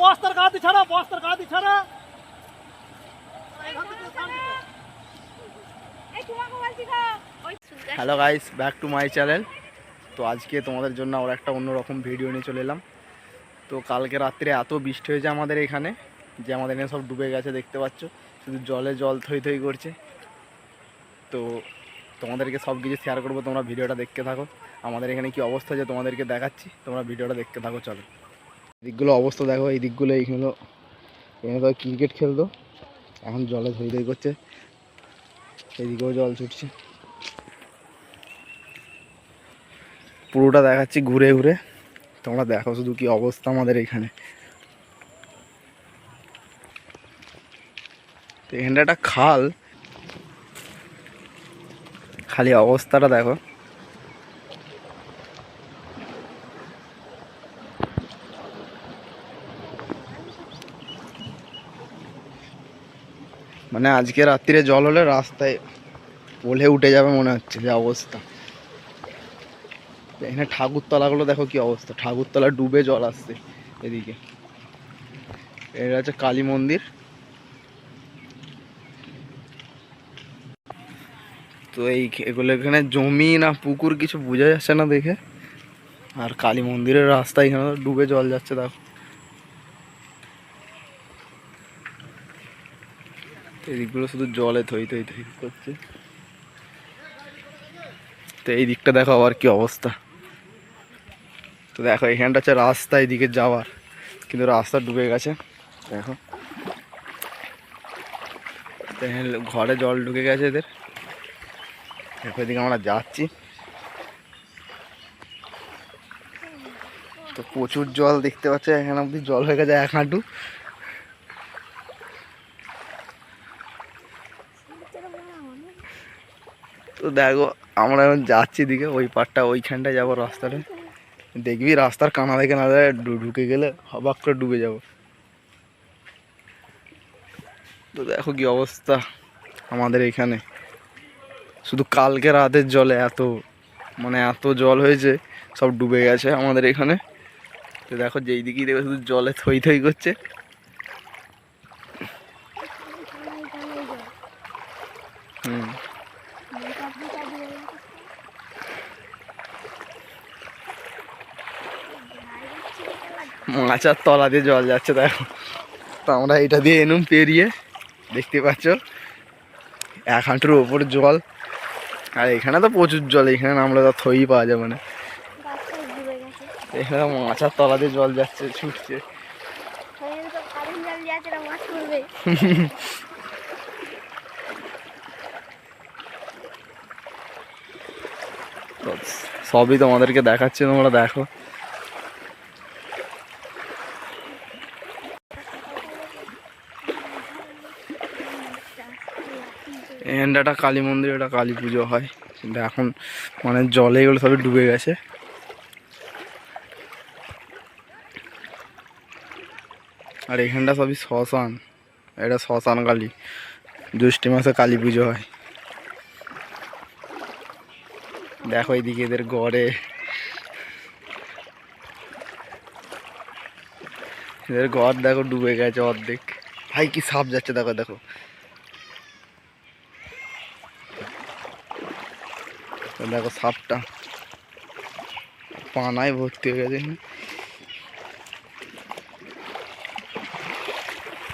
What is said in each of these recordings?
বস্তার গাদি ছাড়া, বস্তার গাদি ছাড়া। Hello guys back to my channel তো আজকে তোমাদের জন্য আবার একটা অন্যরকম ভিডিও নিয়ে চলে এলাম। তো কালকে রাত্রে এত বৃষ্টি হয়েছে আমাদের এখানে যে আমাদের এখানে সব ডুবে গেছে, দেখতে পাচ্ছ? শুধু জলে জল থই থই করছে। তো তোমাদেরকে সব কিছু শেয়ার করব, তোমরা ভিডিওটা দেখতে থাকো। আমাদের এখানে কি অবস্থা যে তোমাদেরকে দেখাচ্ছি, তোমরা ভিডিওটা দেখতে থাকো, চলো। দিকগুলো অবস্থা দেখো, এই দিকগুলো এইগুলো এখানে তো ক্রিকেট খেলতো। এখন জলে থই থই করছে এইদিকেও জল ছুটছে। পুরোটা দেখাচ্ছি ঘুরে ঘুরে, তোমরা দেখো শুধু কি অবস্থা আমাদের এখানে। এখানটা একটা খাল। খালি অবস্থাটা দেখো। মানে আজকে রাত্রিরে জল হলে রাস্তায় ওলে উঠে যাবে মনে হচ্ছে যে অবস্থা। এখানে ঠাকুরতলাগুলো দেখো কি অবস্থা। ঠাকুরতলা ডুবে জল আসছে এদিকে। এটা হচ্ছে কালী মন্দির। তো এই এগুলো এখানে জমি না পুকুর কিছু বোঝা যাচ্ছে না দেখে। আর কালী মন্দিরের রাস্তা এখানে ডুবে জল যাচ্ছে, দেখো। এদিকগুলো শুধু জলে থই থই থই করছে। তো এই দিকটা দেখো আবার কি অবস্থা। তো দেখো, এখানটা হচ্ছে রাস্তা, এদিকে যাওয়ার। কিন্তু রাস্তা ডুবে গেছে, দেখো। ঘরে জল ঢুকে গেছে এদের। দেখো, এদিকে আমরা যাচ্ছি। তো প্রচুর জল দেখতে পাচ্ছ, এখানে অব্দি জল হয়ে গেছে এক হাঁটু। তো দেখো, আমরা এখন যাচ্ছি দিকে ওই পারটা ওইখানটায় যাব রাস্তাটা দেখবি রাস্তার কানা দেখে না দেয় ঢুকে গেলে হবাক করে ডুবে যাব। তো দেখো কি অবস্থা আমাদের এখানে। শুধু কালকে রাতের জলে এত মানে এত জল হয়েছে, সব ডুবে গেছে আমাদের এখানে। তো দেখো যেই দিকেই দেখো শুধু জলে থই থই করছে। হুম। মাচার তলা দিয়ে জল যাচ্ছে, দেখো। তো আমরা এটা দিয়ে এনুম পেরিয়ে, দেখতে পাচ্ছ? এক হাঁটুর ওপর জল। আর এখানে তো প্রচুর জল, এখানে নামলে তো থই পাওয়া যাবে না। এখানে মাচার তলা দিয়ে জল যাচ্ছে, ছুটছে। সবই তোমাদেরকে দেখাচ্ছে, তোমরা দেখো। এখানটা একটা কালী মন্দির এটা কালী পুজো হয়। কিন্তু এখন মানে জলে এগুলো সবই ডুবে গেছে। আর এখানটা সবই শ্মশান। এটা শ্মশান কালী। জ্যৈষ্ঠী মাসে কালী পুজো হয়। দেখো এইদিকে এদের গড়ে এদের ঘর দেখো ডুবে গেছে অর্ধেক। ভাই কি সাপ যাচ্ছে, দেখো দেখো। দেখো সাপটা। পানায় ভর্তি হয়ে গেছে।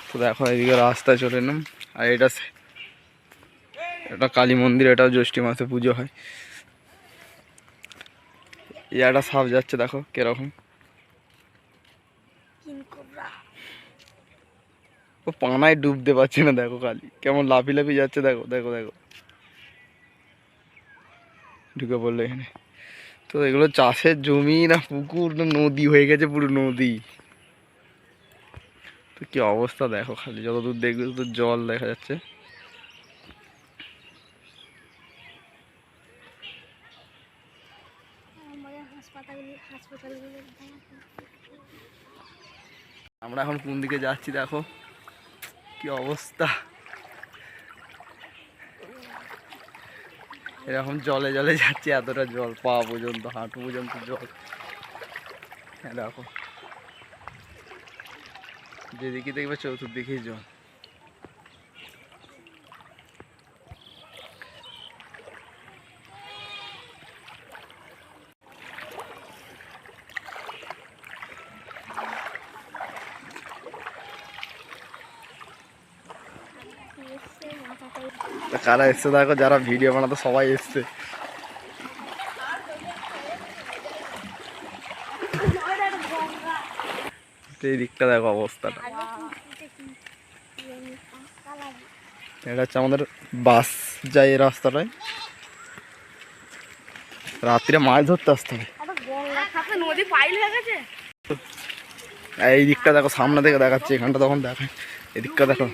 তো দেখো এদিকে রাস্তায় চলে এলাম। আর এটা এটা কালী মন্দির এটাও জ্যৈষ্ঠী মাসে পুজো হয়। এই একটা সাপ যাচ্ছে দেখো কীরকম। ও পানায় ডুবতে পারছি না দেখো খালি। কেমন লাফি লাফি যাচ্ছে দেখো দেখো দেখো। ঢুকে পড়ল এখানে। তো এগুলো চাষের জমি না পুকুর না নদী, হয়ে গেছে পুরো নদী। তো কি অবস্থা দেখো খালি যতদূর দেখবে তত জল দেখা যাচ্ছে। আমরা এখন কোন দিকে যাচ্ছি দেখো, কি অবস্থা। এরকম জলে জলে যাচ্ছে, এতটা জল, পা পর্যন্ত, হাঁটু পর্যন্ত জল। হ্যাঁ দেখো। যেদিকে দেখবে চতুর্দিকেই জল। মাথাটাই তা কারা এসছে দেখো, যারা ভিডিও বানাতো সবাই এসছে। এই দিকটা দেখো অবস্থাটা। এটা হচ্ছে আমাদের বাস যায় এই রাস্তাটায়। রাত্রে মাছ ধরতে আসতে হবে। এই দিকটা দেখো, সামনে থেকে দেখাচ্ছে, এখানটা তখন দেখায়। এদিকটা দেখো।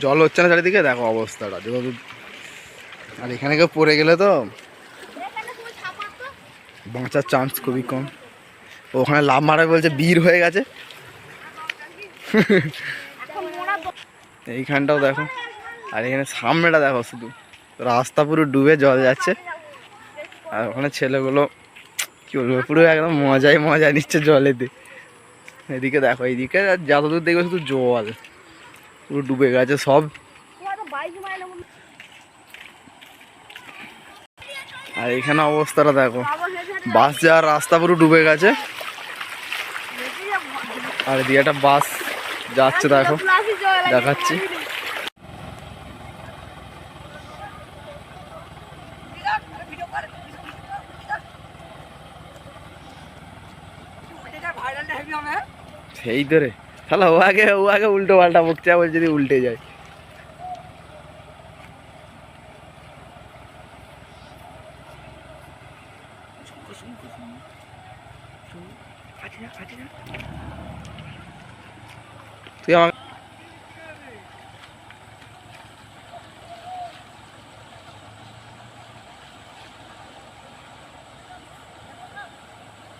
জল হচ্ছে না চারিদিকে? দেখো অবস্থাটা। যত আর এখানে কেউ পড়ে গেলে তো বাঁচার চান্স খুবই কম। ওখানে লাভ মারা বলছে, বীর হয়ে গেছে। এইখানটাও দেখো। আর এখানে সামনেটা দেখো শুধু। রাস্তা পুরো ডুবে জল যাচ্ছে। আর ওখানে ছেলেগুলো কি বলব, পুরো একদম মজাই মজা নিচ্ছে জলেতে। এদিকে দেখো এইদিকে যতদূর দেখবে শুধু জল। পুরো ডুবে গেছে সব। আর এখানে অবস্থাটা দেখো, বাস যাওয়ার রাস্তা পুরো ডুবে গেছে। আর এদিকে একটা বাস যাচ্ছে, দেখো, দেখাচ্ছি। সেই তো রে। তাহলে ও আগে ও আগে উল্টো পাল্টা বকছে বলছে যদি উল্টে যায় তুই আমাকে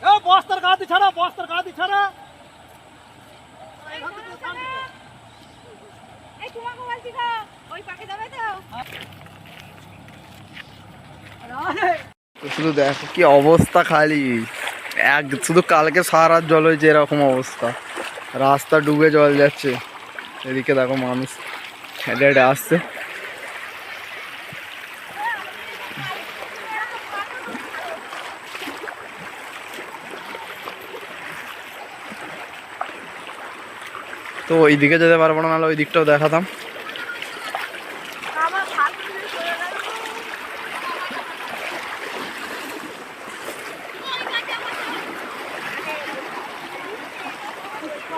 এ বস্তার গাদি ছাড়া বস্তার গাদি ছাড়া এই তোমাকে শুধু দেখো কি অবস্থা খালি। এক, শুধু কালকে সারা জল হয়েছে এরকম অবস্থা। রাস্তা ডুবে জল যাচ্ছে। এদিকে দেখো মানুষ হেঁটে হেঁটে আসছে। তো ওই দিকে যেতে পারব না, নাহলে ওই দিকটাও দেখাতাম আমার হাত ধরে চলে গেল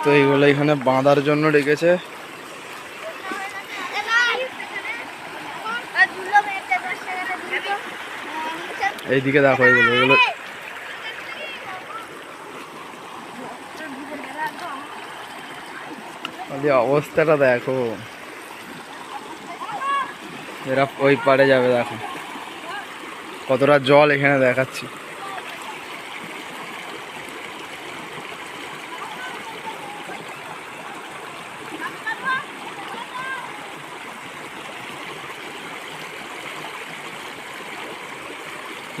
তো এইগুলো এখানে বাঁধার জন্য রেখেছে। এইদিকে দেখো এগুলো এগুলো অবস্থাটা দেখো। এরা ওই পাড়ে যাবে দেখো। কতটা জল এখানে দেখাচ্ছি।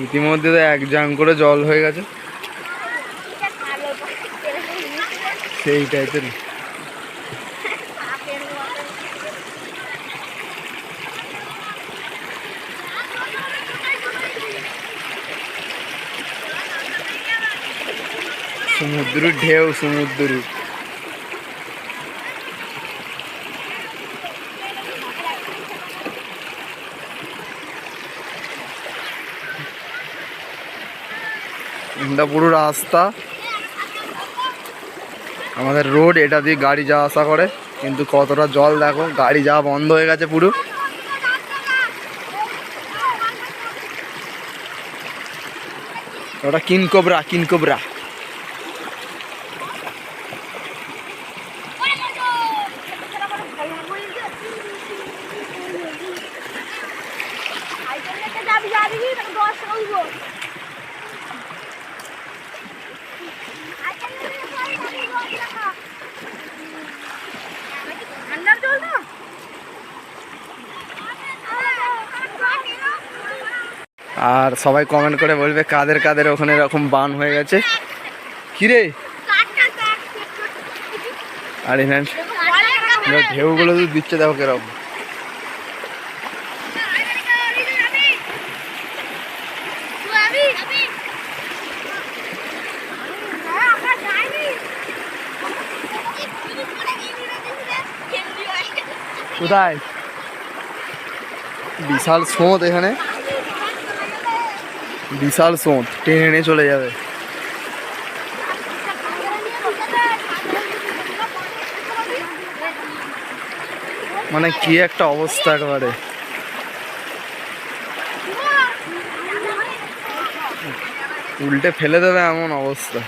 ইতিমধ্যে তো এক জাং করে জল হয়ে গেছে। সেই টাইপের সমুদ্র ঢেউ সমুদ্র এটা পুরো রাস্তা। আমাদের রোড, এটা দিয়ে গাড়ি যাওয়া আসা করে। কিন্তু কতটা জল দেখো, গাড়ি যাওয়া বন্ধ হয়ে গেছে পুরো। ওটা কিনকোবরা কিনকোবরা যাবি যাবি তাকে দশ টাকা দিব ঠান্ডার জল না আর সবাই কমেন্ট করে বলবে কাদের কাদের ওখানে এরকম বান হয়ে গেছে। কিরে? আর এখানে ঢেউগুলো তো দিচ্ছে দেখো কেরকম। কোথায়? বিশাল স্রোত এখানে। বিশাল সোঁত, টেনে নিয়ে চলে যাবে। মানে কি একটা অবস্থা একেবারে। উল্টে ফেলে দেবে এমন অবস্থা।